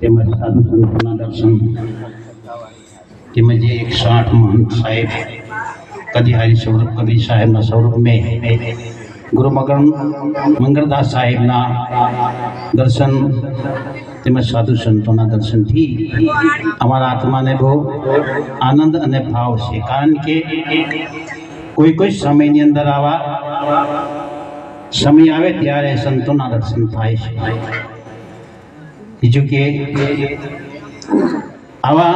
તેમજ સાધુ સંતોના દર્શન, તેમજ એકસો આઠ મહંત સાહેબ, કદીહારી સ્વરૂપ કદી સાહેબના સ્વરૂપ મેં, ગુરુ મગન મંગળદાસ સાહેબના દર્શન, તેમજ સાધુ સંતોના દર્શનથી અમારા આત્માને બહુ આનંદ અને ભાવ છે. કારણ કે કોઈ કોઈ સમયની અંદર આવા સમય આવે ત્યારે સંતોના દર્શન થાય છે. બીજું કે આવા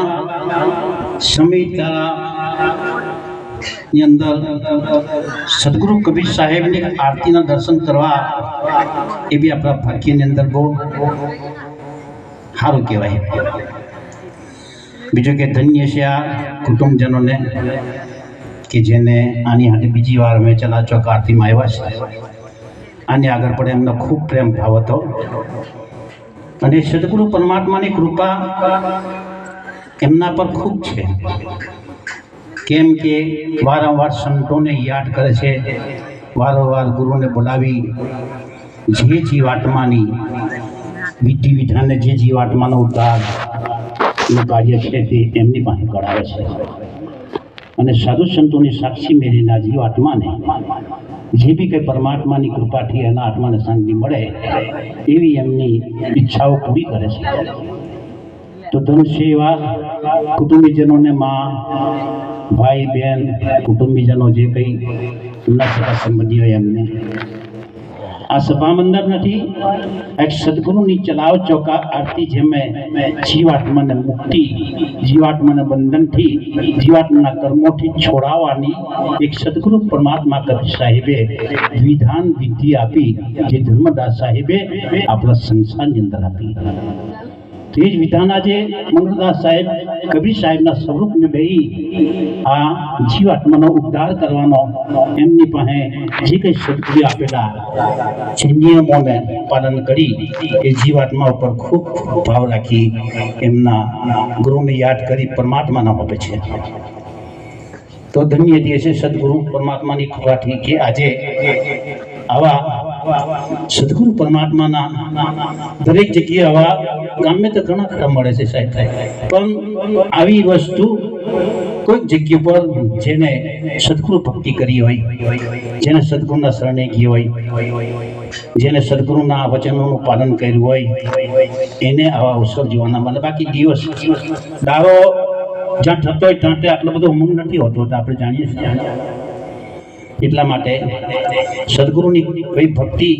સમયગાળાની અંદર સદગુરુ કબીર સાહેબની આરતીના દર્શન કરવા એ બી આપણા ભાગ્યની અંદર બહુ સારું કહેવાય બીજું કે ધન્ય છે આ કુટુંબજનોને કે જેને આની હાથે બીજી વાર અમે ચલા ચોક આરતીમાં આવ્યા છે આની આગળ પણ એમનો ખૂબ પ્રેમ ભાવ હતો અને સદગુરુ પરમાત્માની કૃપા એમના પર ખૂબ છે. કેમ કે વારંવાર સંતોને યાદ કરે છે, વારંવાર ગુરુને બોલાવી જે જીવાત્માની વિધિ વિધાનને જે જીવાત્માનો ઉદ્ધારનું કાર્ય છે તે એમની પાસે કરાવે છે. અને સાધુ સંતોની સાક્ષી મેળીના જીવાત્માને જે બી કંઈ પરમાત્માની કૃપાથી એના આત્માને શાંતિ મળે, એવી એમની ઈચ્છાઓ પૂરી કરે છે. તો ધનુષ્ય એવા કુટુંબીજનોને માં, ભાઈ બહેન કુટુંબીજનો જે કંઈ એમના સગા સંબંધીઓ એમને આ સભા મંદર નથી. એક સદગુરુની ચલાવ ચોકા આરતી જેમે જીવાત્માને મુક્તિ, જીવાત્માને બંધનથી જીવાત્માના કર્મોથી છોડાવવાની એક સદગુરુ પરમાત્મા કવિ સાહેબે વિધાન વિધિ આપી, જે ધર્મદાસ સાહેબે આપણા સંસારની અંદર આપી. તે જ વિધાન આજે મંગળદાસ સાહેબ, કબીર સાહેબના સ્વરૂપને બેહી આ જીવાત્માનો ઉદ્ધાર કરવાનો એમની પાસે જે કંઈ સદગુરુ આપેલા જે નિયમોને પાલન કરી એ જીવાત્મા ઉપર ખૂબ ભાવ રાખી એમના ગુરુને યાદ કરી પરમાત્માના આપે છે. તો ધન્ય દિવસે સદગુરુ પરમાત્માની કૃપાથી કે આજે આવા સદગુરુ પરમાત્માના દરેક જગ્યાએ આવા ગમે તો ઘણા ખરા મળે છે સાહેબ. પણ આવી વસ્તુ કોઈક જગ્યા પર જેને સદગુરુ ભક્તિ કરી હોય, જેને સદગુરુના શરણે ગઈ હોય, જેને સદગુરુના વચનોનું પાલન કર્યું હોય, એને આવા અવસર જોવાના મળે. બાકી દિવસ દારો જ્યાં થતો હોય ત્યાં આટલો બધો ઉમંગ નથી હોતો આપણે જાણીએ છીએ. એટલા માટે સદગુરુની કઈ ભક્તિ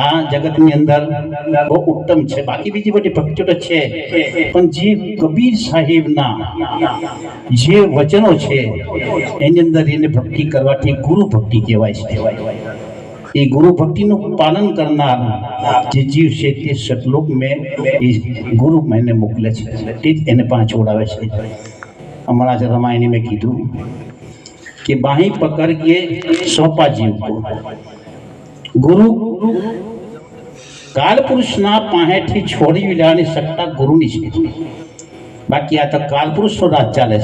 આ જગતની અંદર બહુ ઉત્તમ છે. બાકી બીજી બધી ભક્તિઓ તો છે. પણ જે કબીર સાહેબના જે વચનો છે, એની અંદર એને ભક્તિ કરવાથી ગુરુ ભક્તિ કહેવાય છે. એ ગુરુ ભક્તિનું પાલન કરનાર જે જીવ છે, તે સતલોક મેં એ ગુરુ એને મોકલે છે. તે જ એને પાંચ છોડાવે છે. હમણાં જ રમાયણી મેં કીધું कि बाही पकड़ के सौंपा जीव को। गुरु, काल पुरुष ना पाहे थी छोड़ी भी ला नहीं सकता गुरु निश्चित बाकी आता तो काल पुरुष तो थोड़ा चले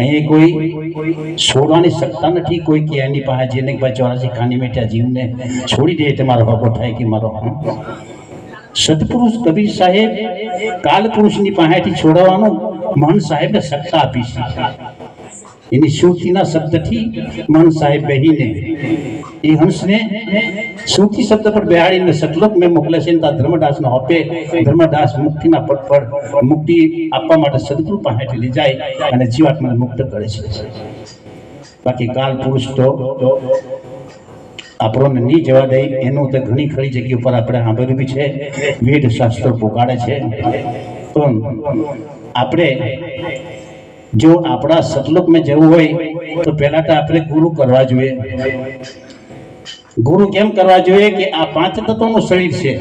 नहीं कोई छोड़ा नहीं सकता ना ठीक कोई किया नहीं पाया जीने के बाद चौरासी खाने में क्या जीव ने छोड़ी दिए थे मारो बाप उठाए कि मारो सतपुरुष कबीर साहेब, काल पुरुष नहीं पाया थी छोड़वानो मन साहेब ने सत्ता आपी એની સુખીના શબ્દથી મન સાહેબ બેહીને. એ હંસને સુખી શબ્દ પર બેહાડીને સતલોક મેં મોકલે છે ત્યાં ધર્મદાસનો હપે ધર્મદાસ મુક્તિના પદ પર મુક્તિ આપવા માટે સદગુરુ પાસેથી લઈ જાય અને જીવાત્માને મુક્ત કરે છે. બાકી કાલ પુરુષ તો આપણને નહીં જવા દે. એનું તો ઘણી ખરી જગ્યા ઉપર આપણે સાંભળ્યું બી છે. વેદ શાસ્ત્રો પોકાડે છે. પણ આપણે જો આપણા સતલોકમાં જવું હોય, તો પહેલા તો આપણે ગુરુ કરવા જોઈએ. ગુરુ કેમ કરવા જોઈએ કે આ પાંચ તત્વોનું શરીર છે.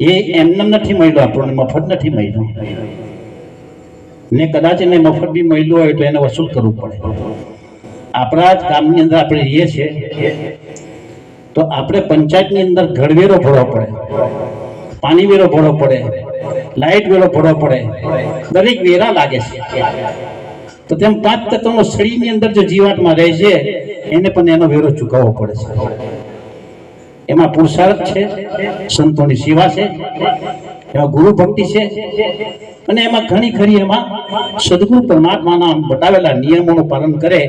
એ એમને નથી મળ્યું, આપણને મફત નથી મળ્યું. ને કદાચ એને મફત બી મળ્યું હોય તો એને વસૂલ કરવું પડે. આપણા જ કામની અંદર આપણે રહીએ છીએ. તો આપણે પંચાયતની અંદર ઘડવેરો ભરવો પડે. પાણી વેરો ભરવો પડે. લાઇટ વેલો ભરવો પડે. દરેક વેરા લાગે છે તો તેમ પાંચ તત્વનો શરીરની અંદર જો જીવાતમાં રહે છે, એને પણ એનો વેરો ચૂકવવો પડે છે. એમાં પુરુષાર્થ છે, સંતોની સેવા છે. ગુરુ ભક્તિ છે. અને એમાં ઘણી ખરી એમાં સદગુરુ પરમાત્માના બતાવેલા નિયમોનું પાલન કરે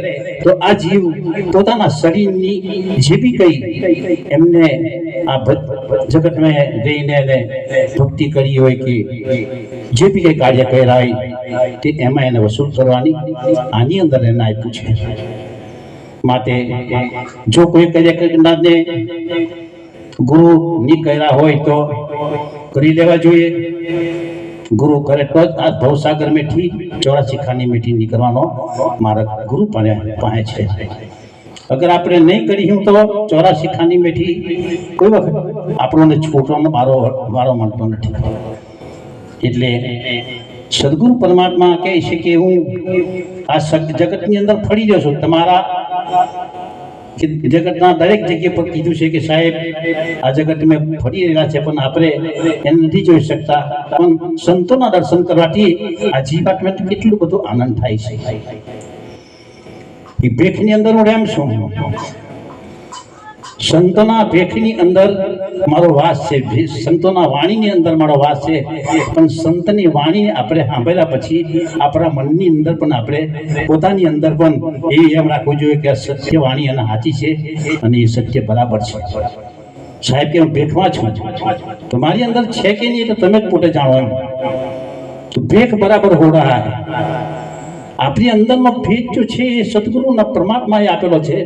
તો આ જીવ પોતાના શરીરની જે બી કઈ એમને આ જગત જગતમાં જઈને એને ભક્તિ કરી હોય કે જે બી કઈ કાર્ય કર્યા હોય તે એમાં એને વસૂલ કરવાની આની અંદર એને આપ્યું છે. માટે જો કોઈ કાર્ય કરનારને ગુરુ ની કર્યા હોય તો કરી લેવા જોઈએ. ગુરુ કરે તો જ આ ભવસાગર મીઠી ચોરાસી ખાની મીઠી નીકળવાનો મારા ગુરુ પાસે છે. અગર આપણે નહીં કરી હું તો ચોરાસી ખાની મીઠી કોઈ વખત આપણને છોટવાનો મારો વારો મળતો નથી. એટલે સદગુરુ પરમાત્મા કહે છે કે હું આ જગતની અંદર ફરી છું તમારા જગતના દરેક જગ્યા પર કીધું છે કે સાહેબ, આ જગત મેં ફરી રહ્યા છે, પણ આપણે એને નથી જોઈ શકતા. પણ સંતોના દર્શન કરવાથી આ જીવાત્માને તો કેટલું બધું આનંદ થાય છે. એ ભેખની અંદર હું રેમ છું. સંતોના ભેખની અંદર મારો વાસ છે. સંતોના વાણીની અંદર મારો વાસ છે. પણ સંતની વાણી આપણે સાંભળ્યા પછી આપણા મનની અંદર પણ આપણે પોતાની અંદર પણ એવી એમ રાખવું જોઈએ કે સત્ય વાણી અને સાચી છે અને એ સત્ય બરાબર છે. સાહેબ, કે હું ભેખમાં છું? તો મારી અંદર છે કે નહીં એ તો તમે જ પોતે જાણો એમ. ભેખ બરાબર હો રહા આપણી અંદરનો ભેદ જો છે, એ સદગુરુના પરમાત્માએ આપેલો છે.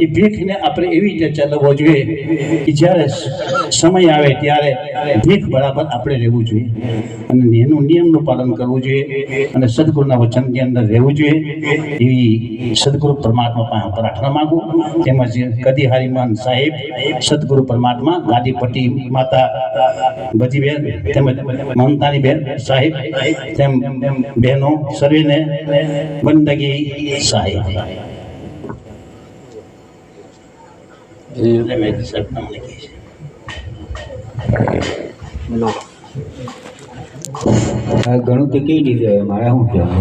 એ ભીખને આપણે એવી રીતે ચલાવવો જોઈએ કે જ્યારે સમય આવે ત્યારે ભીખ બરાબર આપણે રહેવું જોઈએ. અને એનું નિયમનું પાલન કરવું જોઈએ અને સદગુરુના વચનની અંદર રહેવું જોઈએ. એવી સદગુરુ પરમાત્મા પાસે પ્રાર્થના માંગુ. તેમજ કદી હરિમાન સાહેબ, સદગુરુ પરમાત્મા ગાદીપટ્ટી માતા બજીબેન તેમજ મમતાની બેન સાહેબ, તેમ બહેનો, સર્વેને બંદગી સાહેબ એટલે મેં સાહેબ તમને કહી છે આ ઘણું તો કહી દીધું હવે મારે શું કહેવાનું